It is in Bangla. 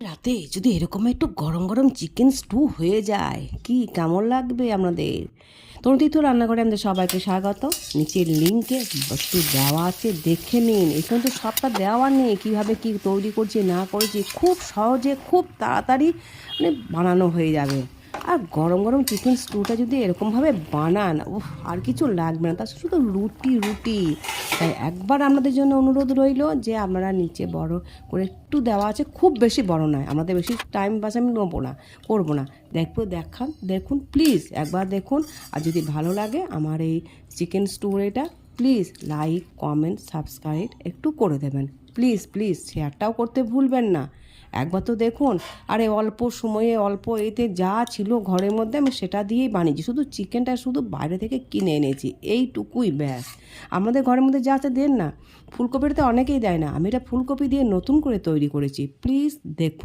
রাতে যদি এরকম একটু গরম গরম চিকেন স্টু হয়ে যায়, কি কেমন লাগবে আপনাদের তরুতীর্থ রান্নাঘরে আমাদের সবাইকে স্বাগত। নিচের লিঙ্কে একটু দেওয়া আছে, দেখে নিন। এখানে তো সবটা দেওয়া নেই, কীভাবে কি তৈরি করছে, না করেছি, খুব সহজে, খুব তাড়াতাড়ি মানে বানানো হয়ে যাবে। আর গরম গরম চিকেন স্টুটা যদি এরকমভাবে বানান ও আর কিছু লাগবে না। তার শুধু রুটি রুটি তাই একবার আমাদের জন্য অনুরোধ রইল যে আমরা নিচে বড় করে একটু দেওয়া আছে, খুব বেশি বড় নয়, আমাদের বেশি টাইম পাস আমি নেব না, করব না। দেখব, দেখান, দেখুন প্লিজ একবার দেখুন। আর যদি ভালো লাগে, আমার এই চিকেন স্টোর এটা প্লিজ লাইক, কমেন্ট, সাবস্ক্রাইব একটু করে দেবেন। প্লিজ প্লিজ, শেয়ারটাও করতে ভুলবেন না। একবার তো দেখুন, আরে অল্প সময়ে, অল্প এতে যা ছিল ঘরের মধ্যে, আমি সেটা দিয়েই বানিয়েছি। শুধু চিকেনটা শুধু বাইরে থেকে কিনে এনেছি, এইটুকুই ব্যাস। আমাদের ঘরের মধ্যে যা আছে দেন না। ফুলকপিটা তো অনেকেই দেয় না। আমি এটা ফুলকপি দিয়ে নতুন করে তৈরি করেছি। প্লিজ দেখুন।